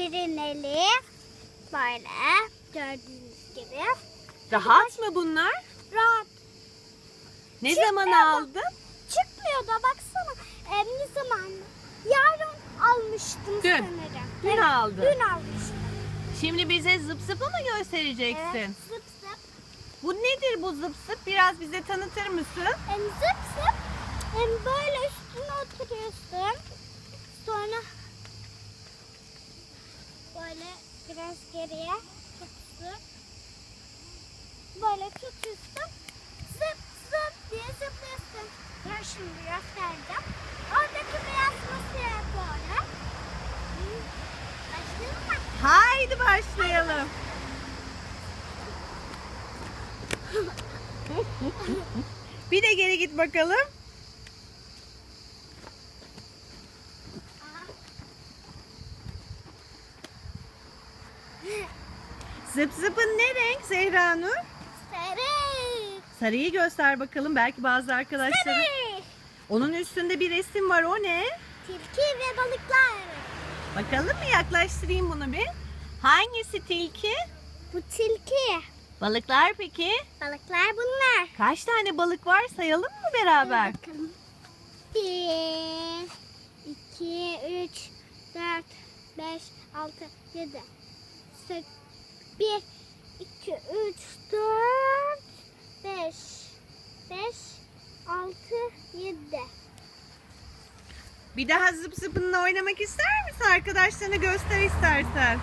Şirineli. Böyle gördüğünüz gibi. Rahat mı bunlar? Rahat. Ne Çıkmıyor zaman mu? aldın? Çıkmıyor da baksana. E, ne zaman? Yarın almıştım Dün. sanırım. Dün Evet, aldın. Dün almıştım. Şimdi bize zıp zıpı mı göstereceksin? Evet. Zıp zıp. Bu nedir bu zıp zıp? Biraz bize tanıtır mısın? Hem zıp zıp hem böyle üstüne oturuyorsun. Sonra böyle biraz geriye tutsun. Böyle tutuyorsun. Zıp zıp diye zıplıyorsun. Ben şimdi göstereceğim. Oradaki beyaz masaya. Hı. Başlayalım mı? Haydi başlayalım. Bir de geri git bakalım. Zıp zıpın ne renk Zehra Nur? Sarı. Sarıyı göster bakalım. Belki bazı arkadaşlar. Sarı. Onun üstünde bir resim var. O ne? Tilki ve balıklar. Bakalım mı yaklaştırayım bunu bir. Hangisi tilki? Bu tilki. Balıklar peki? Balıklar bunlar. Kaç tane balık var sayalım mı beraber? Bakalım. Bir, iki, üç, dört, beş, altı, yedi, sekiz. 1, 2, 3, 4, 5, 5, 6, 7. Bir daha zıp zıpınla oynamak ister misin? Arkadaşlarına göster istersen.